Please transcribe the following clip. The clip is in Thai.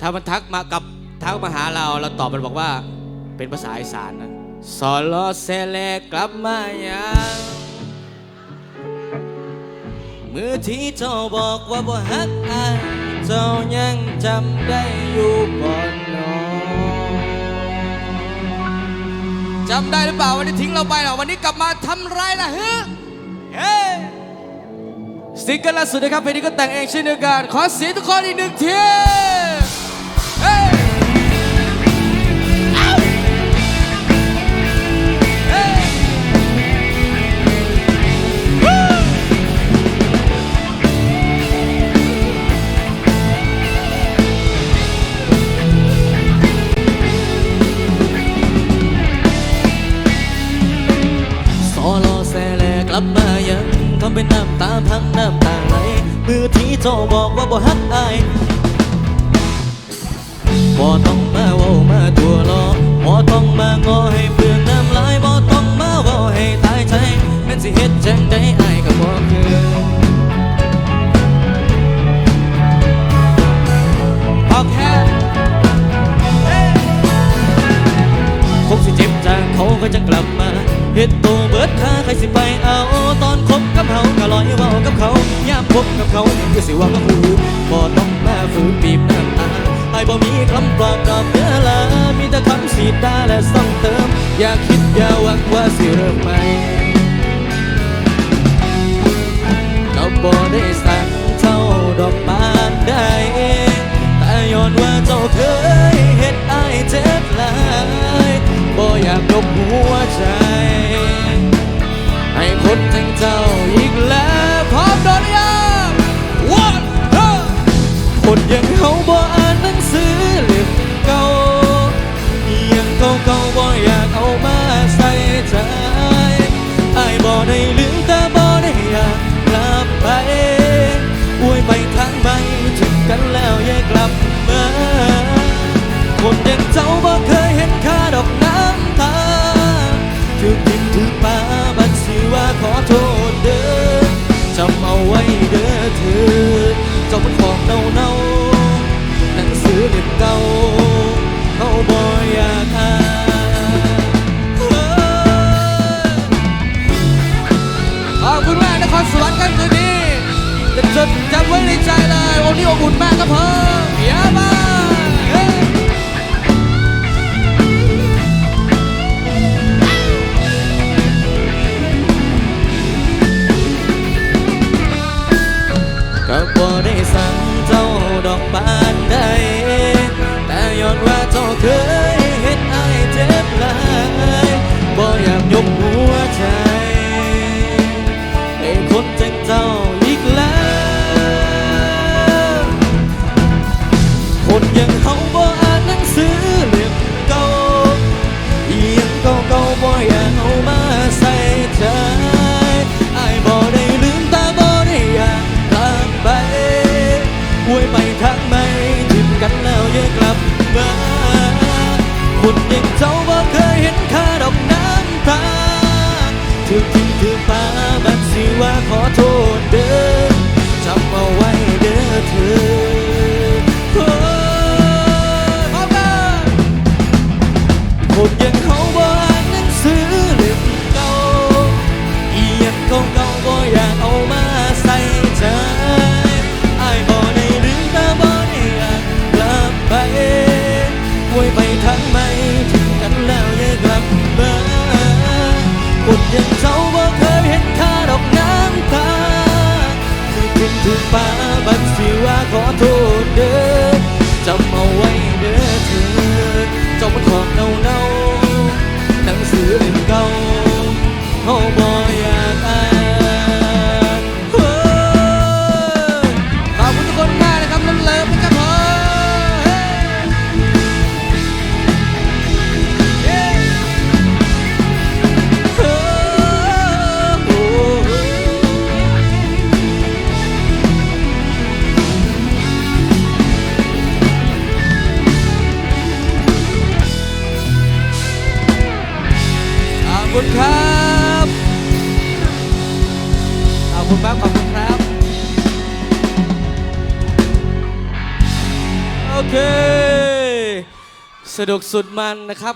ถ้ามันทักมากับทักมาหาเราเราตอบมันบอกว่า เป็นภาษาอีสานนะสอลอเซเลกลับมาอยังมือที่เจ้าบอกว่าบ่ฮักอายเจ้ายังจำได้อยู่บ่นอจำได้หรือเปล่าวันนี้ทิ้งเราไปเหรอวันนี้กลับมาทำไรล่ะฮึเฮ้ซิงเกิลล่าสุดนะครับเพลงนี้ก็แต่งเองเช่นเดียวกันขอเสียงทุกคนอีกหนึ่งที บมายังทำเป็นน้ำตาพังน้ำตาไหลมือที่เจ้าบอกว่าบ่ฮักอาย บ่ต้องมาเว้ามาตัวหลอบ่ต้องมางอให้เปลืองน้ำลายบ่ต้องมาเว้าให้ตายใจแม่นสิเฮ็ดจังใดอายก็บ่คือพอแค่คงสิเจ็บจากเขาก็จะกลับมาเฮ็ดตัวเบิดค่าใครสิไปเอา ตอนคบกับเขาก็ลอยเว้ากับเขายามคบกับเขาคือสิว่าก็คือบ่ต้องมาฝืนบีบน้ำตา ไอบ่มีคำปลอบดอกเนื้อลามีแต่คำสีดาและส่องเติม อย่าคิดอย่าหวังว่าสิเริ่มใหม่ก็บ่ได้สั่งเจ้าดอกปานใดแต่ย้อนว่าเจ้าเคยเฮ็ดอ้ายเจ็บหลายบ่อยากยกหัวใจ ให้คนทั้งเจ้าอีกแล้วพร้อมโดนหรือยัง One two คนยังเขาบ่ จดจำไว้ในใจเลยวันนี้อบอุ่นมากครับผมเยอะมากเฮ้ยก็บ่ได้สั่งเจ้าดอกบานใดแต่ย้อนว่าเจ้าเคยเห็นอายเจ็บหลายบ่อยากยกหัวใจให้คนจังเจ้า วยไปทางไม่ทิมกันแล้วอย่ากลับมาคนอยังเจ้าบ่เคยเห็นค่าดอกน้ำตาถึงทิ้งถึงฟ้าบัดสิว่าขอโทษเด้อจำเอาไว้เด้อเธอคนยัง คุณมากขอบคุณครับ โอเค สนุกสุดมันนะครับ